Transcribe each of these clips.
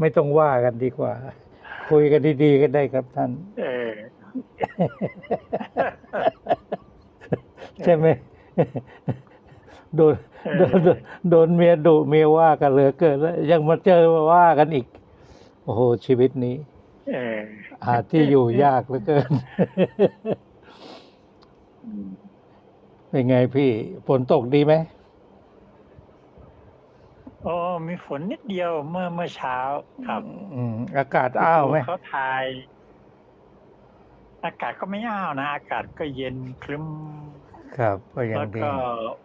ไม่ต้องว่ากันดีกว่า คุยกันดีๆก็ได้ครับท่านเออใช่ไหมโดนโดนโดนโดนเมียดุเมียว่ากันเหลือเกินแล้วยังมาเจอมาว่ากันอีก โอ้โหชีวิตนี้เออหาที่อยู่ยากเหลือเกินอืมเป็นไงพี่ฝนตกดีไหมโอ้ มีฝนนิดเดียวเมื่อเมื่อเช้าครับอืมอากาศอ้าวไหมเขาทาย อากาศก็ไม่อ้าวนะ อากาศก็เย็นคลึ้มครับก็ยัแล้งวดีก็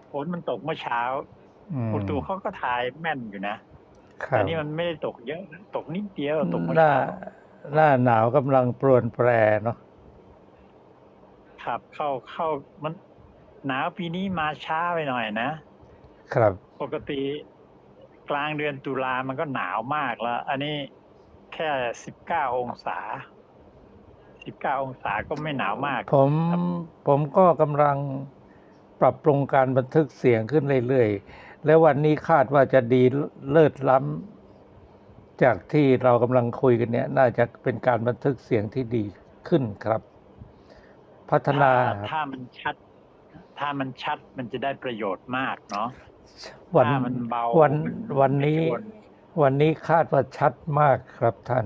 ฝนมันตกเมื่อเช้าอืมอุตุเขาก็ทายแม่นอยู่นะครัแต่บนี่มันไม่ได้ตกเยอะนะตกนิดเดียวตกเมื่อหน้าเช้าหน้าหนาวกำลังปรวนแปรเนาะครับเข้าเข้ามันหนาวปีนี้มาช้าไปหน่อยนะ ครับ ปกติ กลางเดือนตุลามันก็หนาวมากแล้ว อันนี้แค่สิบเก้าองศาสิบเก้าองศาก็ไม่หนาวมาก ผมผมก็กำลังปรับปรุงการบันทึกเสียงขึ้นเรื่อยๆ แล้ววันนี้คาดว่าจะดีเลิศล้ำจากที่เรากำลังคุยกันเนี่ยน่าจะเป็นการบันทึกเสียงที่ดีขึ้นครับ พัฒนาถ้าถ้ามันชัด ถ้ามันชัดมันจะได้ประโยชน์มากเนาะ วันถ้ามันเบาวันมัวันนี้ ไม่ชวนวันนี้คาดว่าชัดมากครับท่าน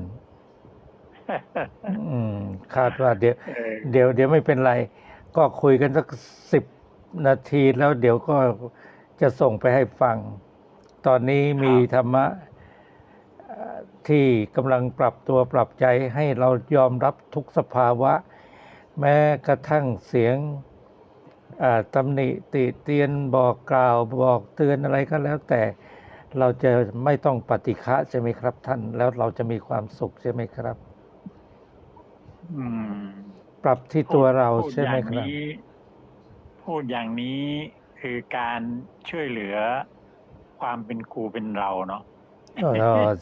อืม คาดว่าเดี๋ยว เออเดี๋ยวเดี๋ยวไม่เป็นไร ก็คุยกันสักสิบนาทีแล้วเดี๋ยวก็จะส่งไปให้ฟัง ตอนนี้มีธรรมะเอ่อที่กำลังปรับตัวปรับใจให้เรายอมรับทุกสภาวะ แม้กระทั่งเสียงอ่า ตำหนิติเตียนบอกกล่าวบอกเตือนอะไรก็แล้วแต่เราจะไม่ต้องปฏิฆะใช่ไหมครับ ท่านแล้วเราจะมีความสุขใช่ไหมครับอืมปรับที่ตัวเราพูดใช่ไหมอย่างครับนี้พูดอย่างนี้คือการช่วยเหลือความเป็นกูเป็นเราเนาะอ๋อ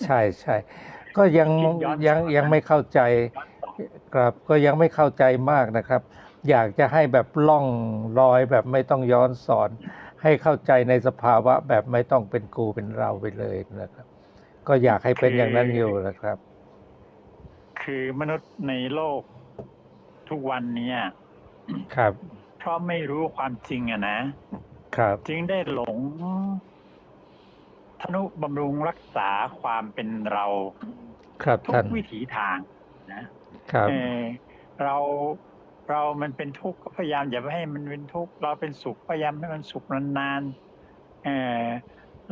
ใช่ใช่ก็ยังคิดย้อนยังสอนยังไม่เข้าใจครับก็ยังไม่เข้าใจมากนะครับ อยากจะให้แบบล่องลอยแบบไม่ต้องย้อนสอน ให้เข้าใจในสภาวะแบบไม่ต้องเป็นกูเป็นเราไปเลยนะครับ ก็อยากให้เป็นอย่างนั้นอยู่นะครับ คือมนุษย์ในโลกทุกวันเนี้ยครับเพราะไม่รู้ความจริงอะนะครับ จึงได้หลงทนุบำรุงรักษาความเป็นเรา ครับทุท่ากนวิถีทางนะครับเออเรา เรามันเป็นทุกข์ก็พยายามอย่าไปให้มันเป็นทุกข์เราเป็นสุขพยายามให้มันสุขนานๆเออ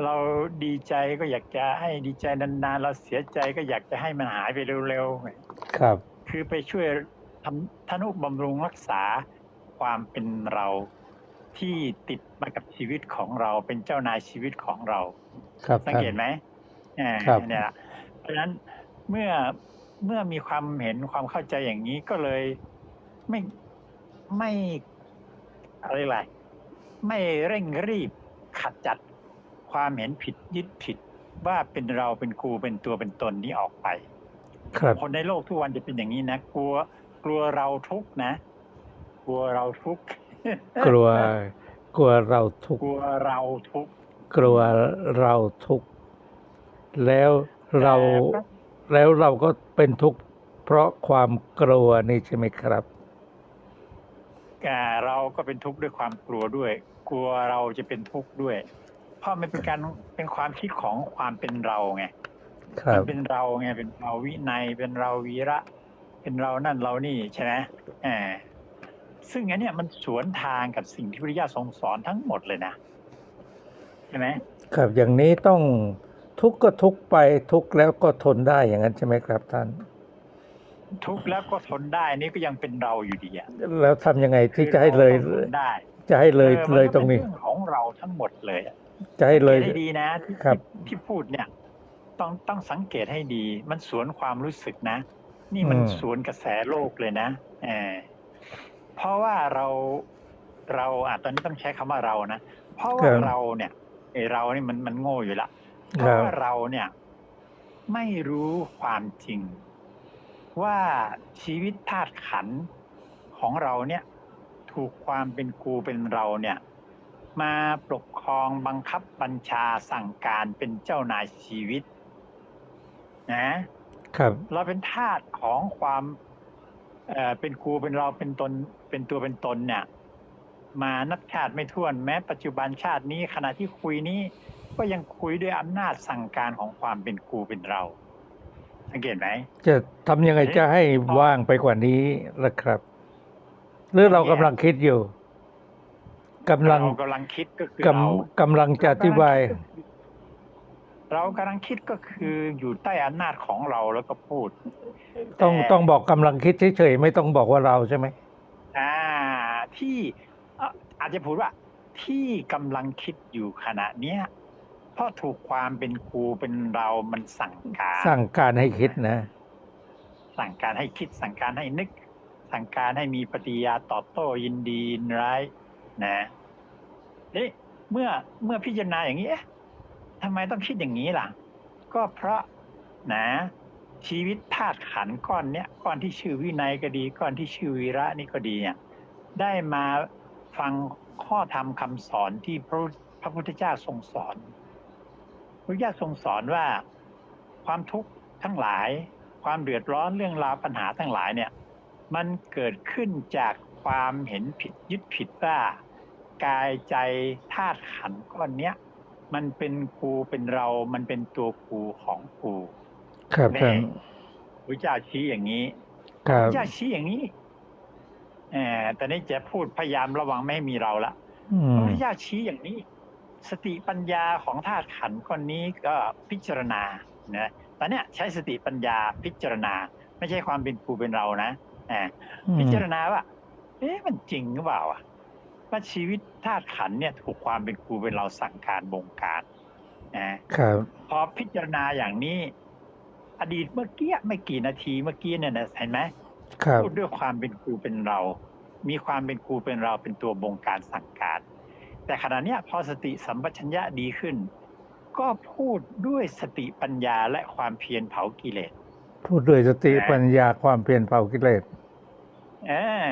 เราดีใจก็อยากจะให้ดีใจนานๆ เราเสียใจก็อยากจะให้มันหายไปเร็วๆครับ คือไปช่วยทำทนุบำรุงรักษาความเป็นเราที่ติดมากับชีวิตของเราเป็นเจ้านายชีวิตของเราครับสังท่านเกตไหมอ่าครับเนี่ยละเพราะฉะนั้นเมื่อเมื่อมีความเห็นความเข้าใจอย่างนี้ก็เลย ไม่ไม่อะไรไรไม่เร่งรีบขัดจัดความเห็นผิดยึดผิดว่าเป็นเราเป็นกูเป็นตัวเป็นตนนี้ออกไป ครับคนในโลกทุกวันจะเป็นอย่างนี้นะกลัวกลัวเราทุกข์นะ กลัวเราทุกข์กลัว กลัวเราทุกข์กลัวเราทุกข์กลัวเราทุกข์แล้วเราแต่แล้วเราก็เป็นทุกข์เพราะความกลัวนี่ใช่ไหมครับอ่า เราก็เป็นทุกข์ด้วยความกลัวด้วย กลัวเราจะเป็นทุกข์ด้วย เพราะมันเป็นการเป็นความคิดของความเป็นเราไงครัมับเป็นเราไงเป็นเราวินัยเป็นเราวีระ เป็นเรานั่นเรานี่ใช่ไหมแหมซึ่งอันเนี้ยมันสวนทางกับสิ่งที่พระพุทธเจ้าทรงสอนทั้งหมดเลยนะใช่ไหมครับอย่างนี้ต้องทุกข์ก็ทุกข์ไปทุกข์แล้วก็ทนได้อย่างนั้นใช่ไหมครับท่าน ทุกข์แล้วก็ทนได้นี่ก็ยังเป็นเราอยู่ดีอะแล้วทำยังไงที่จะให้เลย คือราต้องทนได้จะให้เลยออมันเลยก็ตรงนี้ เป็นเรื่องของเราทั้งหมดเลยอะจะให้เลยสังกตให้ดีนะที่ครับ ที่ที่พูดเนี่ย ต้องต้องสังเกตให้ดี มันสวนความรู้สึกนะ นี่มันอืม สวนกระแสโลกเลยนะเออเพราะว่าเราเราอะตอนนี้ต้องใช้คำว่าเรานะเพราะว่าเราเนี่ยไอเรานี่มันมันโง่อยู่ละ เพครัราะบว่าเราเนี่ย ไม่รู้ความจริง ว่าชีวิตธาตุขันธ์ของเราเนี่ยถูกความเป็นกูเป็นเราเนี่ยมาปกครองบังคับบัญชาสั่งการเป็นเจ้านายชีวิต นะ ครับ เราเป็นทาสของความเอ่อเป็นกูเป็นเราเป็นตนเป็นตัวเป็นตนเนี่ย มานับชาติไม่ถ้วนแม้ ปัจจุบันชาตินี้ขณะที่คุยนี้ก็ยังคุยด้วยอำนาจสั่งการของความเป็นกูเป็นเรา สังเกตไหมจะทำยังไงจะให้ว่างไปกว่านี้ล่ะครับหรือเรากำลังคิดอยู่กำลังเรากำลังคิดก็คือกำเรากำลังจะอธิบาย เรากำลังคิดก็คืออยู่ใต้อำนาจของเราแล้วก็พูด ต้องแต่ต้องบอกกำลังคิดเฉยๆไม่ต้องบอกว่าเราใช่ไหมอ่า ที่เอ่ออาจจะพูดว่าที่กำลังคิดอยู่ขณะเนี้ยเพ ราะถูกความเป็นครูเป็นเรามันสั่งการ สั่งการให้คิดนะ สั่งการให้คิด สั่งการให้นึก สั่งการให้มีปฏิกิริยาตอบโต้ยินดียินร้ายนะนี่เมื่อเมื่อพิจารณาอย่างนี้เอ๊ะทำไมต้องคิดอย่างนี้ล่ะ ก็เพราะนะ ชีวิตธาตุขันธ์ก้อนเนี้ยก้อนที่ชื่อวินัยก็ดี ก้อนที่ชื่อวีระนี่ก็ดีเนี่ยได้มาฟังข้อธรรมคำสอนที่พระพระพุทธเจ้าทรงสอน พระพุทธเจ้าทรงสอนว่าความทุกข์ทั้งหลาย ความเดือดร้อนเรื่องราวปัญหาทั้งหลายเนี่ยมันเกิดขึ้นจากความเห็นผิดยึดผิดว่ากายใจธาตุขันธ์ก้อนเนี้ยมันเป็นกูเป็นเรา มันเป็นตัวกูของกูครับแน่ท่านพระเจ้าชี้อย่างนี้ครัพบระเจ้าชี้อย่างนี้เออแต่นี้จะพูดพยายามระวังไม่ให้มีเราละอืพมระเจ้าชี้อย่างนี้ สติปัญญาของธาตุขันธ์คนนี้ก็พิจารณานะตอนเนี้ยใช้สติปัญญาพิจารณา ไม่ใช่ความเป็นกูเป็นเรานะอ่าพิจารณาว่าเอ๊ะมันจริงหรือเปล่าอะว่าชีวิตธาตุขันธ์เนี่ยถูกความเป็นครูเป็นเราสั่งการบงการนะครับพอพิจารณาอย่างนี้ อดีตเมื่อกี้ไม่กี่นาทีเมื่อกี้เนี่ยนะเห็นไหมครับพูดด้วยความเป็นครูเป็นเรา มีความเป็นครูเป็นเราเป็นตัวบงการสั่งการ แต่ขณะเนี้ยพอสติสัมปชัญญะดีขึ้น ก็พูดด้วยสติปัญญาและความเพียรเผากิเลส พูดด้วยสติปัญญาความเพียรเผากิเลสเออ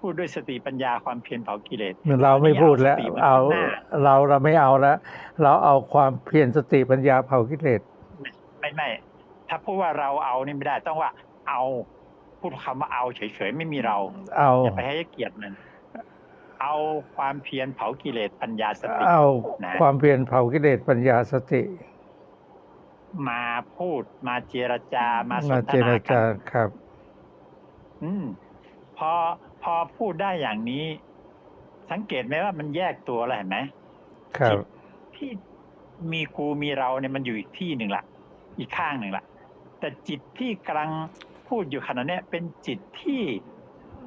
พูดด้วยสติปัญญาความเพียรเผากิเลสเราไม่พูดแล้วสติมันเอาข้างหน้าเราเราไม่เอาแล้วเราเอาความเพียรสติปัญญาเผากิเลสไม่ไม่ถ้าพูดว่าเราเอานี่ไม่ได้ต้องว่าเอา พูดคำว่าเอาเฉยๆไม่มีเราเอาอย่าไปให้เกียรติมัน เอาความเพียรเผากิเลสปัญญาสติเอานะความเพียรเผากิเลสปัญญาสติ มาพูดมาเจรจามาสมานทเจรนากัจานครับ อืมพอพอพูดได้อย่างนี้ สังเกตไหมว่ามันแยกตัวแล้วเห็นไหมครับที่มีกูมีเราเนี่ยมันอยู่อีกที่หนึ่งละอีกข้างหนึ่งละแต่จิตที่กำลังพูดอยู่ขณะเนี้ยเป็นจิตที่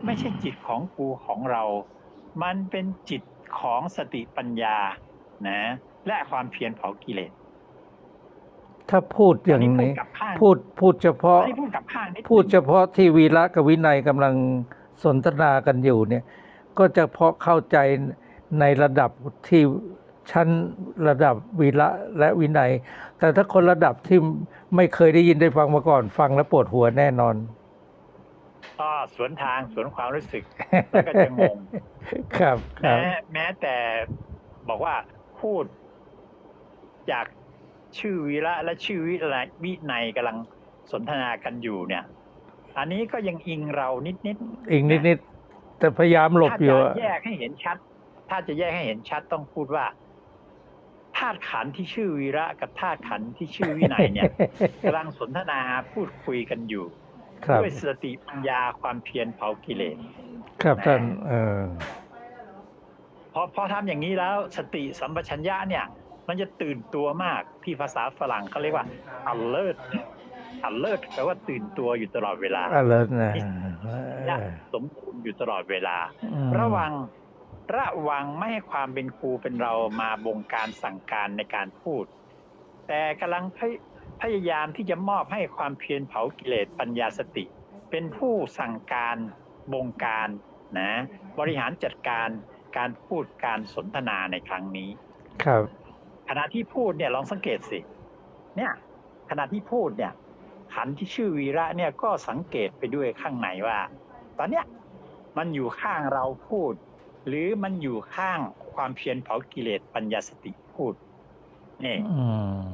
ไม่ใช่จิตของกูของเรา มันเป็นจิตของสติปัญญานะ และความเพียรเผากิเลสถ้าพูดอย่างพูดนี้กับข้างพูดพูดเฉพาะอันนี้พูดกับข้างนิดนึงพูดเฉพาะที่วีระกับวินัยกำลังสนทนากันอยู่เนี่ย ก็จะเพาะเข้าใจในระดับที่ชั้นระดับวีระและวินัย แต่ถ้าคนระดับที่ไม่เคยได้ยินได้ฟังมาก่อนฟังแล้วปวดหัวแน่นอน ก็สวนทางสวนความรู้สึกแล้วก็จะงงครับคแม้รับแม้แต่บอกว่าพูด จากชื่อวีระและชื่อวิไลวินัยกำลังสนทนากันอยู่เนี่ย อันนี้ก็ยังอิงเรานิดนิดอีกนิดๆแต่พยายามหลบถ้าอยู่จะอะแยกให้เห็นชัด ถ้าจะแยกให้เห็นชัดต้องพูดว่าธาตุขันธ์ที่ชื่อวีระกับธาตุขันธ์ที่ชื่อวินัยเนี่ยกำลังสนทนาพูดคุยกันอยู่ครับ ด้วยสติปัญญาความเพียรเผากิเลสครับท่านเออพอพอทำอย่างนี้แล้วสติสัมปชัญญะเนี่ย มันจะตื่นตัวมากที่ภาษาฝรั่งเขาเรียกว่า alert alert แปลว่าตื่นตัวอยู่ตลอดเวลาอะไรนะยะสมบูรณ์อยู่ตลอดเวลาอืมระวังระวังไม่ให้ความเป็นครูเป็นเรามาบงการสั่งการในการพูด แต่กำลัง พยพยายามที่จะมอบให้ความเพียรเผากิเลสปัญญาสติ เป็นผู้สั่งการบงการนะบริหารจัดการการพูดการสนทนาในครั้งนี้ ครับขณะที่พูดเนี่ยลองสังเกตสิเนี่ยขณะที่พูดเนี่ยขันธ์ที่ชื่อวีระเนี่ยก็สังเกตไปด้วยข้างในว่า ตอนเนี้ยมันอยู่ข้างเราพูด หรือมันอยู่ข้างความเพียรเผากิเลสปัญญาสติพูดนี่อืม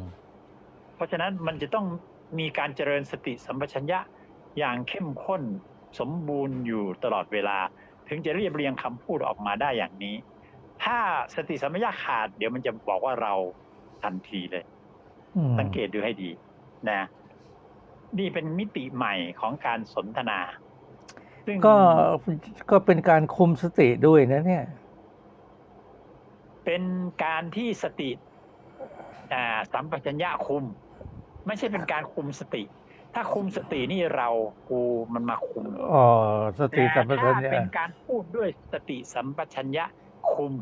เพราะฉะนั้นมันจะต้องมีการเจริญสติสัมปชัญญะอย่างเข้มข้นสมบูรณ์อยู่ตลอดเวลา ถึงจะเรียบเรียงคำพูดออกมาได้อย่างนี้ ถ้าสติสัมปชัญญะขาด เดี๋ยวมันจะบอกว่าเราทันทีเลยอืมสังเกตดูให้ดีนะ นี่เป็นมิติใหม่ของการสนทนาซึ่งก็ก็เป็นการคุมสติด้วยนะเนี่ย เป็นการที่สติอ่าสัมปชัญญะคุม ไม่ใช่เป็นการคุมสติ ถ้าคุมสตินี่เรากูมันมาคุมอ๋อสติสัมปชัญแต่ญะถ้าเป็นการพูดด้วยสติสัมปชัญญะคุม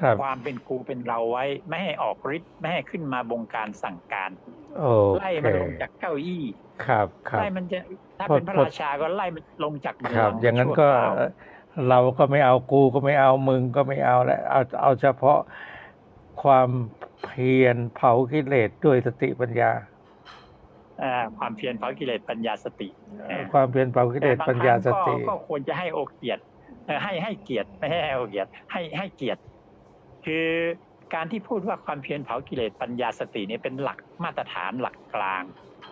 ครับความเป็นกูเป็นเราไว้ ไม่ให้ออกฤทธิ์ไม่ให้ขึ้นมาบงการสั่งการโอไล่เคมันลงจากเก้าอี้ครับครับไล่มันจะถ้าพอเป็นพระพอราชาก็ไล่มันลงจากเมืครับอย่างนั้นชั่วก็คราวเราก็ไม่เอากูก็ไม่เอามึงก็ไม่เอาแล้วเอาเอาเฉพาะ ความเพียรเผากิเลสด้วยสติปัญญาอ่าความเพียรเผากิเลสปัญญาสติความเพียรเผากิเลสปัญญาสติแต่บงครั้งก็ก็ควรจะให้โอเกียรติเอ่อให้ให้เกียรติไม่ให้ให้โอเกียรติให้ให้เกียรติคือการที่พูดว่าความเพียรเผากิเลสปัญญาสติเนี่ยเป็นหลักมาตรฐานหลักกลาง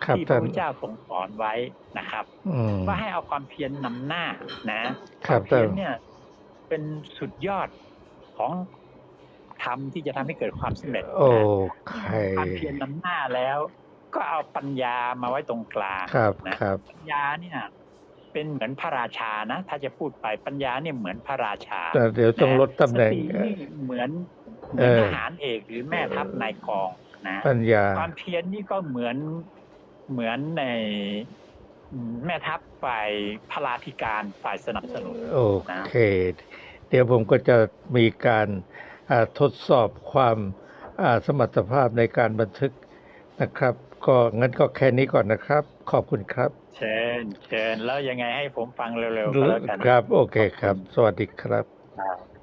ครับที่พท่าระนพุทธเจ้าทรงสอนไว้นะครับอืมว่าให้เอาความเพียรนำหน้านะคครับวามเพียรท่านเนี่ยเป็นสุดยอดของ ธรรมที่จะทำให้เกิดความสำเร็จโอนะเคความเพียรนำหน้าแล้ว ก็เอาปัญญามาไว้ตรงกลางครับนะครับปัญญาเนี่ยเป็นเหมือนพระราชานะ ถ้าจะพูดไปปัญญาเนี่ยเหมือนพระราชาแต่เดี๋ยวต้องลดตำแหน่งสตินี่เหมือนเหเอมือนอทหารเอกหรือแม่ทัพนายกองนะปัญญาความเพียรนี่ก็เหมือนเหมือนในแม่ทัพฝ่ายพลาธิการฝ่ายสนับสนุนโอเค เดี๋ยวผมก็จะมีการอ่า ทดสอบความอ่าสมรรถภาพในการบันทึกนะครับ ก็งั้นก็แค่นี้ก่อนนะครับ ขอบคุณครับ เชิญเชิญแล้วยังไงให้ผมฟังเร็วๆก็แล้วกันครับ โอเคครับ สวัสดีครับครับ